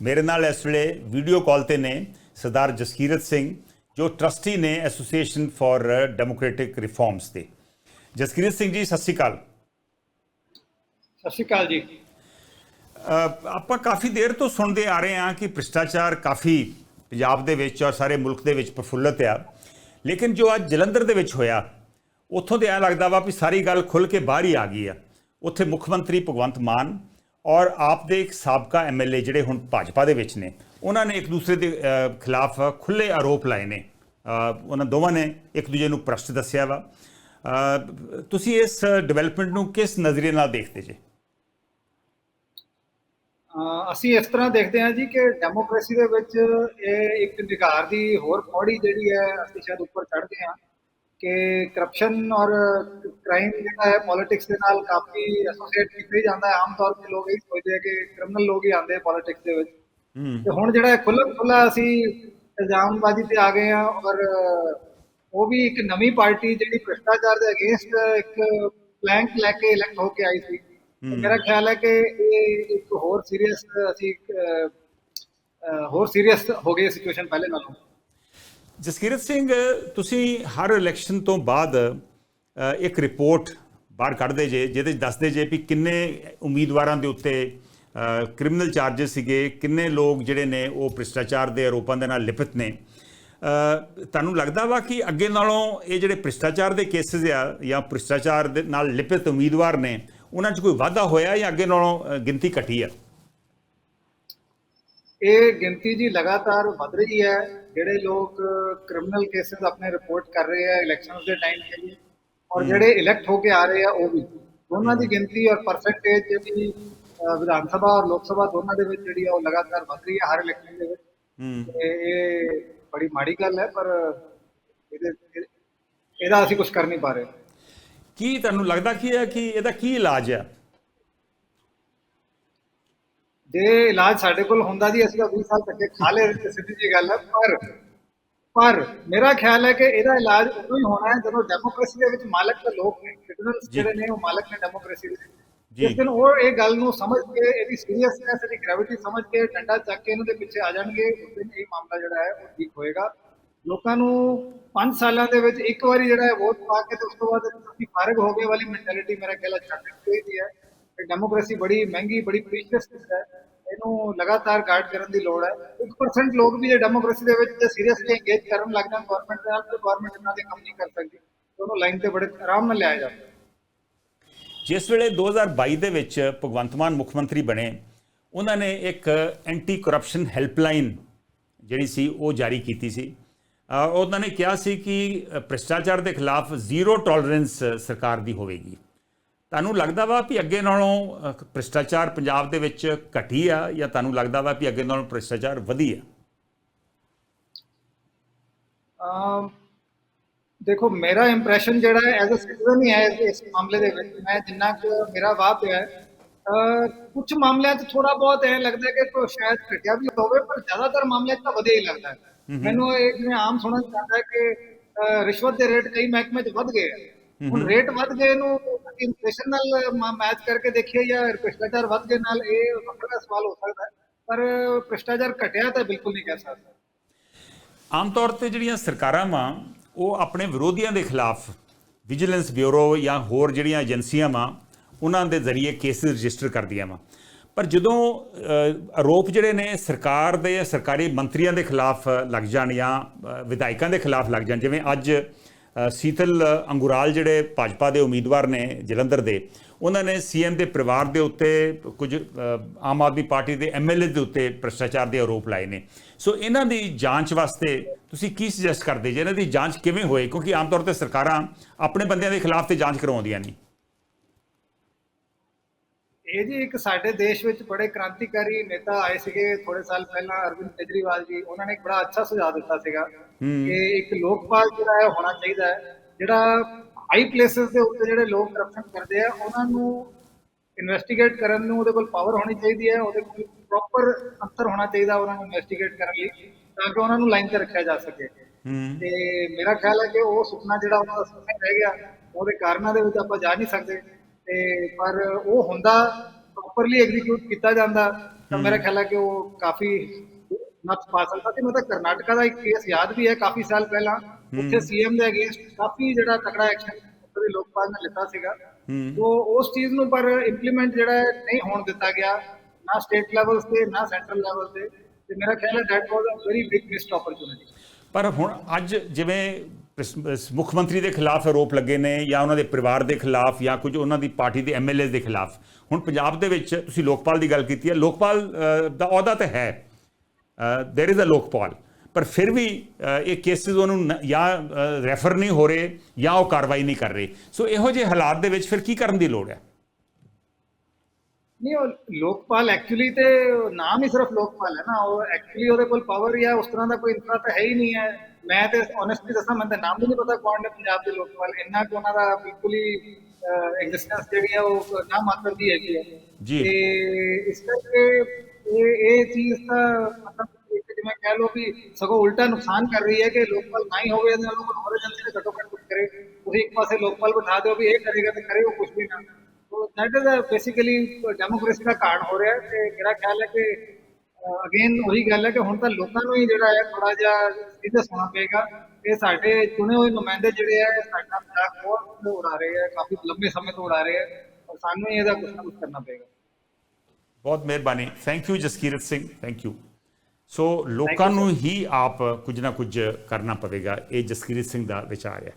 ਮੇਰੇ ਨਾਲ ਇਸ ਵੇਲੇ ਵੀਡੀਓ ਕਾਲ ਤੇ ਨੇ ਸਰਦਾਰ ਜਸਕੀਰਤ ਸਿੰਘ ਜੋ ਟਰਸਟੀ ਨੇ ਐਸੋਸੀਏਸ਼ਨ ਫਾਰ ਡੈਮੋਕ੍ਰੈਟਿਕ ਰਿਫਾਰਮਸ ਦੇ ਜਸਕੀਰਤ ਸਿੰਘ ਜੀ ਸਤਿ ਸ਼੍ਰੀ ਅਕਾਲ ਸਤਿ ਸ਼੍ਰੀ ਅਕਾਲ ਜੀ ਆਪਾਂ ਕਾਫੀ ਦੇਰ ਤੋਂ ਸੁਣਦੇ ਆ ਰਹੇ ਹਾਂ ਕਿ ਭ੍ਰਿਸ਼ਟਾਚਾਰ ਕਾਫੀ ਪੰਜਾਬ ਦੇ ਵਿੱਚ ਔਰ ਸਾਰੇ ਮੁਲਕ ਦੇ ਵਿੱਚ ਪ੍ਰਫੁੱਲਤ ਆ ਲੇਕਿਨ ਜੋ ਅੱਜ ਜਲੰਧਰ ਦੇ ਵਿੱਚ ਹੋਇਆ ਉੱਥੋਂ ਤੇ ਐ ਲੱਗਦਾ ਵਾ ਵੀ ਸਾਰੀ ਗੱਲ ਖੁੱਲ ਕੇ ਬਾਹਰ ਹੀ ਆ ਗਈ ਆ ਉੱਥੇ ਮੁੱਖ ਮੰਤਰੀ ਭਗਵੰਤ ਮਾਨ ਔਰ ਆਪ ਦੇ ਇੱਕ ਸਾਬਕਾ ਐਮਐਲਏ ਜਿਹੜੇ ਹੁਣ ਭਾਜਪਾ ਦੇ ਵਿੱਚ ਨੇ, ਉਹਨਾਂ ਨੇ ਇੱਕ ਦੂਸਰੇ ਦੇ ਖਿਲਾਫ ਖੁੱਲੇ ਆਰੋਪ ਲਾਏ ਨੇ। ਉਹਨਾਂ ਦੋਵਾਂ ਨੇ ਇੱਕ ਦੂਜੇ ਨੂੰ ਭ੍ਰਸ਼ਟ ਦੱਸਿਆ ਵਾ। ਤੁਸੀਂ ਇਸ ਡਿਵੈਲਪਮੈਂਟ ਨੂੰ ਕਿਸ ਨਜ਼ਰੀਏ ਨਾਲ ਦੇਖਦੇ ਜੇ? ਅਸੀਂ ਇਸ ਤਰ੍ਹਾਂ ਦੇਖਦੇ ਹਾਂ ਜੀ ਕਿ ਡੈਮੋਕ੍ਰੇਸੀ ਦੇ ਵਿੱਚ ਇਹ ਇੱਕ ਨਿਗਾਰ ਦੀ ਹੋਰ ਪੌੜੀ ਜਿਹੜੀ ਹੈ, ਅਸੀਂ ਸ਼ਾਇਦ ਉੱਪਰ ਚੜ੍ਹਦੇ ਹਾਂ। ਕਿ ਕਰਪਸ਼ਨ ਔਰ ਕ੍ਰਾਈਮ ਜਿਹੜਾ ਹੈ ਪੋਲਿਟਿਕਸ ਦੇ ਨਾਲ ਕਾਫੀ ਐਸੋਸੀਏਟ ਕੀਤਾ ਜਾਂਦਾ ਹੈ ਆਮ ਤੌਰ ਤੇ ਲੋਕ ਇਹ ਸੋਚਦੇ ਆ ਕਿ ਕ੍ਰਿਮੀਨਲ ਲੋਕ ਹੀ ਆਉਂਦੇ ਪੋਲਿਟਿਕਸ ਦੇ ਵਿੱਚ। ਤੇ ਹੁਣ ਜਿਹੜਾ ਖੁੱਲ੍ਹਾ ਖੁੱਲ੍ਹਾ ਅਸੀਂ ਇਲਜ਼ਾਮਬਾਜ਼ੀ ਤੇ ਆ ਗਏ ਹਾਂ ਔਰ ਉਹ ਵੀ ਇੱਕ ਨਵੀਂ ਪਾਰਟੀ ਜਿਹੜੀ ਭ੍ਰਿਸ਼ਟਾਚਾਰ ਦੇ ਅਗੇਂਸਟ ਇੱਕ ਪਲੈਂਕ ਲੈ ਕੇ ਇਲੈਕਟ ਹੋ ਕੇ ਆਈ ਸੀ। ਮੇਰਾ ਖਿਆਲ ਹੈ ਕਿ ਇਹ ਇੱਕ ਹੋਰ ਸੀਰੀਅਸ ਅਸੀਂ ਹੋਰ ਸੀਰੀਅਸ ਹੋ ਗਈ ਸਿਚੁਏਸ਼ਨ ਪਹਿਲੇ ਨਾਲੋਂ। ਜਸਕੀਰਤ ਸਿੰਘ, ਤੁਸੀਂ ਹਰ ਇਲੈਕਸ਼ਨ ਤੋਂ ਬਾਅਦ ਇੱਕ ਰਿਪੋਰਟ ਬਾਹਰ ਕੱਢਦੇ ਜੇ, ਜਿਹਦੇ 'ਚ ਦੱਸਦੇ ਜੇ ਵੀ ਕਿੰਨੇ ਉਮੀਦਵਾਰਾਂ ਦੇ ਉੱਤੇ ਕ੍ਰਿਮੀਨਲ ਚਾਰजेस ਸੀਗੇ, ਕਿੰਨੇ ਲੋਕ ਜਿਹੜੇ ਨੇ ਉਹ ਭ੍ਰਿਸ਼ਟਾਚਾਰ ਦੇ ਆਰੋਪਾਂ ਦੇ ਨਾਲ ਲਿਪਤ ਨੇ। ਤੁਹਾਨੂੰ ਲੱਗਦਾ ਵਾ ਕਿ ਅੱਗੇ ਨਾਲੋਂ ਇਹ ਜਿਹੜੇ ਭ੍ਰਿਸ਼ਟਾਚਾਰ ਦੇ ਕੇਸਿਸ ਆ, ਜਾਂ ਭ੍ਰਿਸ਼ਟਾਚਾਰ ਦੇ ਨਾਲ ਲਿਪਤ ਉਮੀਦਵਾਰ ਨੇ, ਉਹਨਾਂ 'ਚ ਕੋਈ ਵਾਧਾ ਹੋਇਆ ਜਾਂ ਅੱਗੇ ਨਾਲੋਂ ਗਿਣਤੀ ਘਟੀ ਆ? ਇਹ ਗਿਣਤੀ ਜੀ ਲਗਾਤਾਰ ਵਧ ਰਹੀ ਹੈ। ਜਿਹੜੇ ਲੋਕ ਕ੍ਰਿਮੀਨਲ ਕੇसेस ਆਪਣੇ ਰਿਪੋਰਟ ਕਰ ਰਹੇ ਆ ਇਲੈਕਸ਼ਨਸ ਦੇ ਟਾਈਮ ਤੇ ਵੀ ਔਰ ਜਿਹੜੇ ਇਲੈਕਟ ਹੋ ਕੇ ਆ ਰਹੇ ਆ ਉਹ ਵੀ। ਦੋਨਾਂ ਦੀ ਗਿਣਤੀ ਔਰ ਪਰਸੈਂਟੇਜ ਜਿਹੜੀ ਵਿਧਾਨ ਸਭਾ ਔਰ ਲੋਕ ਸਭਾ ਦੋਨਾਂ ਦੇ ਵਿੱਚ ਜਿਹੜੀ ਆ ਉਹ ਲਗਾਤਾਰ ਵਧ ਰਹੀ ਹੈ ਹਰ ਇਲੈਕਸ਼ਨ ਦੇ ਵਿੱਚ। ਹੂੰ। ਇਹ ਬੜੀ ਮਾੜੀ ਗੱਲ ਹੈ ਪਰ ਇਹਦੇ ਇਹ- ਇਹਦਾ ਅਸੀਂ ਕੁਝ ਕਰ ਨਹੀਂ ਪਾ ਰਹੇ। ਕੀ ਤੁਹਾਨੂੰ ਲੱਗਦਾ ਕੀ ਹੈ ਕਿ ਇਹਦਾ ਕੀ ਇਲਾਜ ਆ ਜੇ ਇਲਾਜ ਸਾਡੇ ਕੋਲ ਹੁੰਦਾ ਜੀ ਅਸੀਂ ਤਾਂ 20 ਸਾਲ ਤੱਕ ਖਾ ਲੇ ਸਿੱਧੀ ਜੀ ਗੱਲ ਹੈ ਪਰ ਪਰ ਮੇਰਾ ਖਿਆਲ ਹੈ ਕਿ ਇਹਦਾ ਇਲਾਜ ਉਦੋਂ ਹੀ ਹੋਣਾ ਹੈ ਜਦੋਂ ਡੈਮੋਕ੍ਰੇਸੀ ਦੇ ਵਿੱਚ ਮਾਲਕ ਤਾਂ ਲੋਕ ਨੇ ਸਿਟੀਜ਼ਨਸ ਜਿਹੜੇ ਨੇ ਉਹ ਮਾਲਕ ਨੇ ਡੈਮੋਕ੍ਰੇਸੀ ਦੇ। ਜੀ। ਜਿਸ ਦਿਨ ਉਹ ਇਹ ਗੱਲ ਨੂੰ ਸਮਝ ਕੇ ਇਹਦੀ ਸੀਰੀਅਸਨੈਸ ਇਹਦੀ ਗ੍ਰੈਵਿਟੀ ਸਮਝ ਕੇ ਡੰਡਾ ਚੱਕ ਕੇ ਇਹਨਾਂ ਦੇ ਪਿੱਛੇ ਆ ਜਾਣਗੇ ਉਸ ਦਿਨ ਇਹ ਮਾਮਲਾ ਜਿਹੜਾ ਹੈ ਉਹ ਠੀਕ ਹੋਏਗਾ। ਲੋਕਾਂ ਨੂੰ 5 ਸਾਲਾਂ ਦੇ ਵਿੱਚ ਇੱਕ ਵਾਰੀ ਜਿਹੜਾ ਹੈ ਵੋਟ ਪਾ ਕੇ ਤੇ ਉਸ ਤੋਂ ਬਾਅਦ ਤੁਸੀਂ ਫਾਰਗ ਹੋ ਗਏ ਵਾਲੀ ਮੈਂਟੈਲਿਟੀ ਮੇਰਾ ਖਿਆਲ ਹੈ ਛੱਡਣੀ ਚਾਹੀਦੀ ਹੈ। ਡੈਮੋਕ੍ਰੇਸੀ ਬੜੀ ਮਹਿੰਗੀ, ਬੜੀ ਪ੍ਰੀਸ਼ੀਅਸ ਹੈ। ਇਹਨੂੰ ਲਗਾਤਾਰ ਗਾਰਡ ਕਰਨ ਦੀ ਲੋੜ ਹੈ। 1% ਲੋਕ ਵੀ ਜੇ ਡੈਮੋਕ੍ਰੇਸੀ ਦੇ ਵਿੱਚ ਸੀਰੀਅਸਲੀ ਇੰਗੇਜ ਕਰਨ ਲੱਗ ਜਾਣ ਗਵਰਨਮੈਂਟ ਦੇ ਨਾਲ ਤੇ ਗਵਰਨਮੈਂਟ ਇਹਨਾਂ ਦੇ ਕੰਮ ਨਹੀਂ ਕਰ ਸਕਦੀ ਉਹਨੂੰ ਲਾਈਨ ਤੇ ਬੜੇ ਆਰਾਮ ਨਾਲ ਲਿਆਇਆ ਜਾਂਦਾ ਜਿਸ ਵੇਲੇ 2022 ਦੇ ਵਿੱਚ ਭਗਵੰਤ ਮਾਨ ਮੁੱਖ ਮੰਤਰੀ ਬਣੇ, ਉਹਨਾਂ ਨੇ ਇੱਕ ਐਂਟੀ ਕਰਪਸ਼ਨ ਹੈਲਪਲਾਈਨ ਜਿਹੜੀ ਸੀ, ਉਹ ਜਾਰੀ ਕੀਤੀ ਸੀ। ਉਹਨਾਂ ਨੇ ਕਿਹਾ ਸੀ ਕਿ ਭ੍ਰਿਸ਼ਟਾਚਾਰ ਦੇ ਖਿਲਾਫ ਜ਼ੀਰੋ ਟੋਲਰੈਂਸ ਸਰਕਾਰ ਦੀ ਹੋਵੇਗੀ। ਤੁਹਾਨੂੰ ਲੱਗਦਾ ਵਾ ਵੀ ਅੱਗੇ ਨਾਲੋਂ ਭ੍ਰਿਸ਼ਟਾਚਾਰ ਪੰਜਾਬ ਦੇ ਵਿੱਚ ਘਟੀ ਆ ਜਾਂ ਤੁਹਾਨੂੰ ਲੱਗਦਾ ਵਾ ਵੀ ਅੱਗੇ ਨਾਲੋਂ ਭ੍ਰਿਸ਼ਟਾਚਾਰ ਵਧੀ ਆ? ਅਮ ਦੇਖੋ ਮੇਰਾ ਇੰਪ੍ਰੈਸ਼ਨ ਜਿਹੜਾ ਹੈ ਐਜ਼ ਅ ਸਿਟੀਜ਼ਨ ਹੀ ਹੈ ਇਸ- ਮਾਮਲੇ ਦੇ ਵਿੱਚ। ਮੈਂ ਜਿੰਨਾ ਕੁ ਮੇਰਾ ਵਾਹ ਪਿਆ ਹੈ ਕੁਝ ਮਾਮਲਿਆਂ 'ਚ ਥੋੜਾ ਬਹੁਤ ਇਹ ਲੱਗਦਾ ਕਿ ਕੋਈ ਸ਼ਾਇਦ ਘਟਿਆ ਵੀ ਹੋਵੇ ਪਰ ਜ਼ਿਆਦਾਤਰ ਮਾਮਲਿਆਂ 'ਚ ਤਾਂ ਵਧਿਆ ਹੀ ਲੱਗਦਾ ਹੈ। ਮੈਨੂੰ ਇਹ ਜਿਵੇਂ ਆਮ ਸੁਣਨ 'ਚ ਆਉਂਦਾ ਹੈ ਕਿ ਰਿਸ਼ਵਤ ਦੇ ਰੇਟ ਕਈ ਮਹਿਕਮੇ 'ਚ ਵੱਧ ਗਏ ਆ ਹੁਣ ਰੇਟ ਵੱਧ ਗਏ ਨੂੰ ਇਨਫਲੇਸ਼ਨ ਨਾਲ ਮੈਚ ਕਰਕੇ ਦੇਖੀਏ ਜਾਂ ਭ੍ਰਿਸ਼ਟਾਚਾਰ ਵੱਧ ਗਏ ਨਾਲ ਇਹ ਵੱਖਰਾ ਸਵਾਲ ਹੋ ਸਕਦਾ ਹੈ ਪਰ ਭ੍ਰਿਸ਼ਟਾਚਾਰ ਘਟਿਆ ਤਾਂ ਬਿਲਕੁਲ ਨਹੀਂ ਕਹਿ ਸਕਦਾ। ਆਮ ਤੌਰ ਤੇ ਜਿਹੜੀਆਂ ਸਰਕਾਰਾਂ ਵਾਂ ਉਹ ਆਪਣੇ ਵਿਰੋਧੀਆਂ ਦੇ ਖਿਲਾਫ ਵਿਜੀਲੈਂਸ ਬਿਊਰੋ ਜਾਂ ਹੋਰ ਜਿਹੜੀਆਂ ਏਜੰਸੀਆਂ ਵਾਂ ਉਹਨਾਂ ਦੇ ਜ਼ਰੀਏ ਕੇਸ ਰਜਿਸਟਰ ਕਰਦੀਆਂ ਵਾਂ। ਪਰ ਜਦੋਂ ਆਰੋਪ ਜਿਹੜੇ ਨੇ ਸਰਕਾਰ ਦੇ ਸਰਕਾਰੀ ਮੰਤਰੀਆਂ ਦੇ ਖਿਲਾਫ ਲੱਗ ਜਾਣ ਜਾਂ ਵਿਧਾਇਕਾਂ ਦੇ ਖਿਲਾਫ ਲੱਗ ਜਾਣ ਜਿਵੇਂ ਅੱਜ ਸੀਤਲ ਅੰਗੁਰਾਲ ਜਿਹੜੇ ਭਾਜਪਾ ਦੇ ਉਮੀਦਵਾਰ ਨੇ ਜਲੰਧਰ ਦੇ, ਉਹਨਾਂ ਨੇ ਸੀਐਮ ਦੇ ਪਰਿਵਾਰ ਦੇ ਉੱਤੇ ਕੁਝ ਆਮ ਆਦਮੀ ਪਾਰਟੀ ਦੇ ਐਮਐਲਏ ਦੇ ਉੱਤੇ ਭ੍ਰਿਸ਼ਟਾਚਾਰ ਦੇ ਆਰੋਪ ਲਾਏ ਨੇ। ਸੋ ਇਹਨਾਂ ਦੀ ਜਾਂਚ ਵਾਸਤੇ ਤੁਸੀਂ ਕੀ ਸੁਜੈਸਟ ਕਰਦੇ? ਜੇ ਇਹਨਾਂ ਦੀ ਜਾਂਚ ਕਿਵੇਂ ਹੋਏ? ਕਿਉਂਕਿ ਆਮ ਤੌਰ ਤੇ ਸਰਕਾਰਾਂ ਆਪਣੇ ਬੰਦਿਆਂ ਦੇ ਖਿਲਾਫ ਤੇ ਜਾਂਚ ਕਰਵਾਉਂਦੀਆਂ ਨਹੀਂ। ਇਹ ਜੀ ਇੱਕ ਸਾਡੇ ਦੇਸ਼ ਵਿੱਚ ਬੜੇ ਕ੍ਰਾਂਤੀਕਾਰੀ ਨੇਤਾ ਆਏ ਸੀਗੇ ਥੋੜੇ ਸਾਲ ਪਹਿਲਾਂ ਅਰਵਿੰਦ ਕੇਜਰੀਵਾਲ ਜੀ ਉਹਨਾਂ ਨੇ ਇੱਕ ਬੜਾ ਅੱਛਾ ਸੁਝਾਅ ਦਿੱਤਾ ਸੀਗਾ ਕਿ ਇੱਕ ਲੋਕਪਾਲ ਜਿਹੜਾ ਹੈ ਹੋਣਾ ਚਾਹੀਦਾ ਹੈ। ਜਿਹੜਾ ਹਾਈ ਪਲੇਸਸ ਦੇ ਉੱਤੇ ਜਿਹੜੇ ਲੋਕ ਕਰਪਸ਼ਨ ਕਰਦੇ ਆ ਉਹਨਾਂ ਨੂੰ ਇਨਵੈਸਟੀਗੇਟ ਕਰਨ ਨੂੰ ਉਹਦੇ ਕੋਲ ਪਾਵਰ ਹੋਣੀ ਚਾਹੀਦੀ ਹੈ ਉਹਦੇ ਕੋਲ ਪ੍ਰੋਪਰ ਅੰਤਰ ਹੋਣਾ ਚਾਹੀਦਾ ਉਹਨਾਂ ਨੂੰ ਇਨਵੈਸਟੀਗੇਟ ਕਰਨ ਲਈ ਤਾਂ ਕਿ ਉਹਨਾਂ ਨੂੰ ਲਾਈਨ ਤੇ ਰੱਖਿਆ ਜਾ ਸਕੇ। ਤੇ ਮੇਰਾ ਖਿਆਲ ਹੈ ਕਿ ਉਹ ਸੁਪਨਾ ਜਿਹੜਾ ਉਹਨਾਂ ਦਾ ਸੁਪਨਾ ਰਹਿ ਗਿਆ ਉਹਦੇ ਕਾਰਨਾਂ ਦੇ ਵਿੱਚ ਆਪਾਂ ਜਾ ਨਹੀਂ ਸਕਦੇ। ਤੇ ਪਰ ਉਹ ਹੁੰਦਾ ਪ੍ਰੋਪਰਲੀ ਐਗਜ਼ੀਕਿਊਟ ਕੀਤਾ ਜਾਂਦਾ ਤਾਂ ਮੇਰਾ ਖਿਆਲ ਹੈ ਕਿ ਉਹ ਕਾਫੀ ਨੱਥ ਪਾ ਸਕਦਾ ਸੀ। ਮਤਲਬ ਕਰਨਾਟਕਾ ਦਾ ਇੱਕ ਕੇਸ ਯਾਦ ਵੀ ਹੈ ਕਾਫੀ ਸਾਲ ਪਹਿਲਾਂ। ਉੱਥੇ ਸੀਐਮ ਦੇ ਅਗੇਂਸਟ ਕਾਫੀ ਜਿਹੜਾ ਤਕੜਾ ਐਕਸ਼ਨ ਉੱਤਰੀ ਲੋਕਪਾਲ ਨੇ ਲਿੱਤਾ ਸੀਗਾ। ਉਹ ਉਸ ਚੀਜ਼ ਨੂੰ ਪਰ ਇੰਪਲੀਮੈਂਟ ਜਿਹੜਾ ਹੈ ਨਹੀਂ ਹੋਣ ਦਿੱਤਾ ਗਿਆ ਨਾ ਸਟੇਟ ਲੈਵਲ ਤੇ ਨਾ ਸੈਂਟਰਲ ਲੈਵਲ ਤੇ। ਤੇ ਮੇਰਾ ਖਿਆਲ ਹੈ that was a very big missed opportunity ਪਰ ਹੁਣ ਅੱਜ ਜਿਵੇਂ ਮੁੱਖ ਮੰਤਰੀ ਦੇ ਖਿਲਾਫ ਆਰੋਪ ਲੱਗੇ ਨੇ ਜਾਂ ਉਹਨਾਂ ਦੇ ਪਰਿਵਾਰ ਦੇ ਖਿਲਾਫ ਜਾਂ ਕੁਝ ਉਹਨਾਂ ਦੀ ਪਾਰਟੀ ਦੇ ਐਮਐਲਏ ਦੇ ਖਿਲਾਫ ਹੁਣ ਪੰਜਾਬ ਦੇ ਵਿੱਚ ਤੁਸੀਂ ਲੋਕਪਾਲ ਦੀ ਗੱਲ ਕੀਤੀ ਹੈ ਲੋਕਪਾਲ ਅ, ਦਾ ਅਹੁਦਾ ਤਾਂ ਹੈ देयर इज अ ਲੋਕਪਾਲ ਪਰ ਫਿਰ ਵੀ ਅ, ਇਹ ਕੇਸਿਸ ਉਹਨੂੰ ਨ- ਜਾਂ ਰੈਫਰ ਨਹੀਂ ਹੋ ਰਹੇ ਜਾਂ ਉਹ ਕਾਰਵਾਈ ਨਹੀਂ ਕਰ ਰਹੇ ਸੋ ਇਹੋ ਜਿਹੇ ਹਾਲਾਤ ਦੇ ਵਿੱਚ ਫਿਰ ਕੀ ਕਰਨ ਦੀ ਲੋੜ ਹੈ ਨਹੀਂ ਉਹ ਲੋਕਪਾਲ ਐਕਚੁਅਲੀ ਤੇ ਨਾਮ ਹੀ ਸਿਰਫ ਲੋਕਪਾਲ ਹੈ ਨਾ ਉਹ ਐਕਚੁਅਲੀ ਉਹਦੇ ਕੋਲ ਪਾਵਰ ਜਾਂ ਉਸ ਤਰ੍ਹਾਂ ਦਾ ਕੋਈ ਇੰਫਰਾ ਤਾਂ ਹੈ ਹੀ ਨਹੀਂ ਹੈ ਮੈਂ ਤੇ ਓਨੈਸਟਲੀ ਦੱਸਾਂ ਮੈਨੂੰ ਤਾਂ ਨਾਮ ਵੀ ਨਹੀਂ ਪਤਾ ਕੌਣ ਨੇ ਪੰਜਾਬ ਦੇ ਲੋਕਪਾਲ ਇੰਨਾ ਕਿ ਉਹਨਾਂ ਦਾ ਬਿਲਕੁਲ ਹੀ ਐਗਜ਼ਿਸਟੈਂਸ ਜਿਹੜੀ ਹੈ ਉਹ ਨਾ ਮਾਤਰ ਦੀ ਹੈਗੀ ਹੈ ਜੀ। ਤੇ ਇਸ ਕਰਕੇ ਇਹ ਇਹ ਚੀਜ਼ ਤਾਂ ਮਤਲਬ ਇੱਕ ਜਿਵੇਂ ਕਹਿ ਲਓ ਵੀ ਸਗੋਂ ਉਲਟਾ ਨੁਕਸਾਨ ਕਰ ਰਹੀ ਹੈ ਕਿ ਲੋਕਪਾਲ ਨਾ ਹੀ ਹੋਵੇ ਇਹਨਾਂ ਨੂੰ ਹੋਰ ਏਜੰਸੀ ਨੇ ਘੱਟੋ ਘੱਟ ਕੁਝ ਕਰੇ। ਤੁਸੀਂ ਇੱਕ ਪਾਸੇ ਲੋਕਪਾਲ ਬਿਠਾ ਦਿਓ ਵੀ ਇਹ ਕਰੇਗਾ ਤੇ ਕਰੇ ਉਹ ਕੁਝ ਵੀ ਨਾ। So that is basically democracy ਦਾ ਕਾਰਨ ਹੋ ਰਿਹਾ ਹੈ ਤੇ ਮੇਰਾ ਖਿਆਲ ਹੈ ਕਿ ਅਗੇਨ ਉਹੀ ਗੱਲ ਹੈ ਕਿ ਹੁਣ ਤਾਂ ਲੋਕਾਂ ਨੂੰ ਹੀ ਜਿਹੜਾ ਹੈ ਥੋੜਾ ਜਿਹਾ ਸੀਰੀਅਸ ਹੋਣਾ ਪਏਗਾ ਕਿ ਸਾਡੇ ਚੁਣੇ ਹੋਏ ਨੁਮਾਇੰਦੇ ਜਿਹੜੇ ਹੈ ਸਾਡਾ ਮਜ਼ਾਕ ਬਹੁਤ ਉਡਾ ਰਹੇ ਹੈ ਕਾਫੀ ਲੰਬੇ ਸਮੇਂ ਤੋਂ ਉਡਾ ਰਹੇ ਹੈ ਔਰ ਸਾਨੂੰ ਹੀ ਇਹਦਾ ਕੁਝ ਨਾ ਕੁਝ ਕਰਨਾ ਪਏਗਾ। ਬਹੁਤ ਮਿਹਰਬਾਨੀ। Thank you Jaskirat Singh. Thank you so ਲੋਕਾਂ ਨੂੰ ਹੀ ਆਪ ਕੁਝ ਨਾ ਕੁਝ ਕਰਨਾ ਪਵੇਗਾ ਇਹ ਜਸਕੀਰਤ ਸਿੰਘ ਦਾ ਵਿਚਾਰ ਹੈ।